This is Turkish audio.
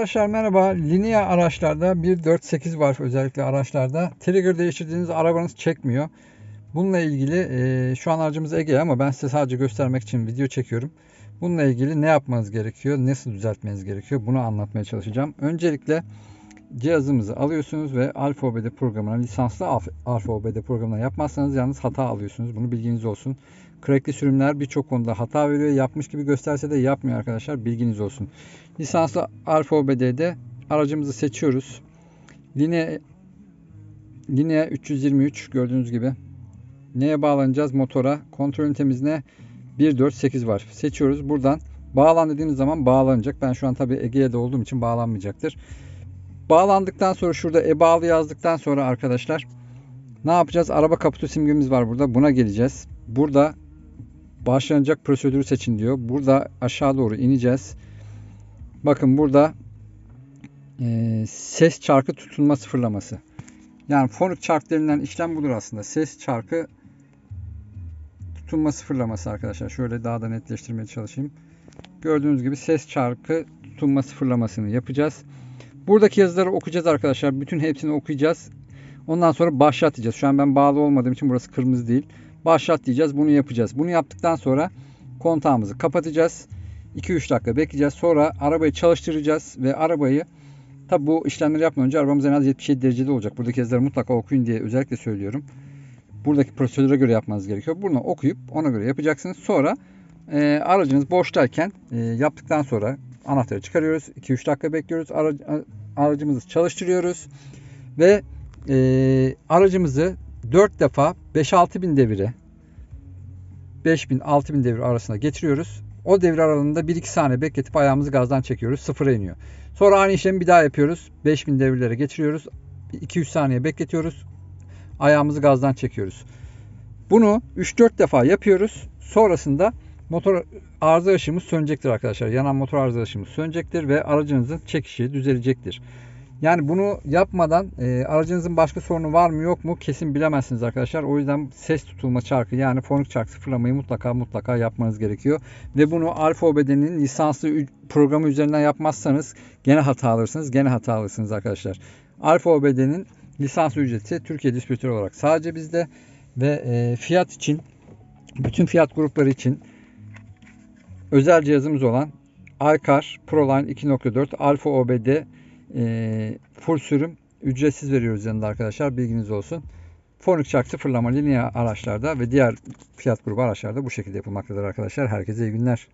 Arkadaşlar merhaba. Linea araçlarda 1.4.8 var özellikle araçlarda. Trigger değiştirdiğiniz arabanız çekmiyor. Bununla ilgili e, şu an aracımız Ege ama ben size sadece göstermek için video çekiyorum. Bununla ilgili ne yapmanız gerekiyor, nasıl düzeltmeniz gerekiyor bunu anlatmaya çalışacağım. Öncelikle cihazımızı alıyorsunuz ve Alfa OBD programına, lisanslı Alfa- Alfa OBD programına yapmazsanız yalnız hata alıyorsunuz. Bunu bilginiz olsun. Crackli sürümler birçok konuda hata veriyor. Yapmış gibi gösterse de yapmıyor arkadaşlar. Bilginiz olsun. Lisanslı Alfa OBD'de aracımızı seçiyoruz. Linea Linea 323 gördüğünüz gibi. Neye bağlanacağız? Motora. Kontrol ünitemiz ne? 148 var. Seçiyoruz. Buradan bağlan dediğimiz zaman bağlanacak. Ben şu an tabii Ege'de olduğum için bağlanmayacaktır. Bağlandıktan sonra şurada e-bağlı yazdıktan sonra arkadaşlar ne yapacağız? Araba kaputu simgemiz var burada. Buna geleceğiz. Burada başlanacak prosedürü seçin diyor. Burada aşağı doğru ineceğiz. Bakın burada e, ses çarkı tutunma sıfırlaması. Yani fonik çark denilen işlem budur aslında. Ses çarkı tutunma sıfırlaması arkadaşlar. Şöyle daha da netleştirmeye çalışayım. Gördüğünüz gibi ses çarkı tutunma sıfırlamasını yapacağız. Buradaki yazıları okuyacağız arkadaşlar. Bütün hepsini okuyacağız. Ondan sonra başlat diyeceğiz. Şu an ben bağlı olmadığım için burası kırmızı değil. Başlat diyeceğiz. Bunu yapacağız. Bunu yaptıktan sonra kontağımızı kapatacağız. 2-3 dakika bekleyeceğiz. Sonra arabayı çalıştıracağız ve arabayı tabi bu işlemleri yapmadan önce arabamız en az 77 derecede olacak. Buradaki yazıları mutlaka okuyun diye özellikle söylüyorum. Buradaki prosedüre göre yapmanız gerekiyor. Bunu okuyup ona göre yapacaksınız. Sonra e, aracınız boştayken e, yaptıktan sonra anahtarı çıkarıyoruz. 2-3 dakika bekliyoruz. Aracı, aracımızı çalıştırıyoruz. Ve e, aracımızı 4 defa 5-6 bin devire 5000-6000 devir arasında getiriyoruz. O devir aralığında 1-2 saniye bekletip ayağımızı gazdan çekiyoruz. Sıfıra iniyor. Sonra aynı işlemi bir daha yapıyoruz. 5000 devirlere getiriyoruz. 2-3 saniye bekletiyoruz. Ayağımızı gazdan çekiyoruz. Bunu 3-4 defa yapıyoruz. Sonrasında motor arıza ışığımız sönecektir arkadaşlar. Yanan motor arıza ışığımız sönecektir ve aracınızın çekişi düzelecektir. Yani bunu yapmadan e, aracınızın başka sorunu var mı yok mu kesin bilemezsiniz arkadaşlar. O yüzden ses tutulma çarkı yani fonik çark sıfırlamayı mutlaka mutlaka yapmanız gerekiyor. Ve bunu Alfa OBD'nin lisanslı programı üzerinden yapmazsanız gene hata alırsınız. Gene hata alırsınız arkadaşlar. Alfa OBD'nin lisans ücreti Türkiye distribütörü olarak sadece bizde ve e, fiyat için bütün fiyat grupları için özel cihazımız olan iCar ProLine 2.4 Alfa OBD e, full sürüm ücretsiz veriyoruz yanında arkadaşlar bilginiz olsun. Fonik çark sıfırlama linea araçlarda ve diğer fiyat grubu araçlarda bu şekilde yapılmaktadır arkadaşlar. Herkese iyi günler.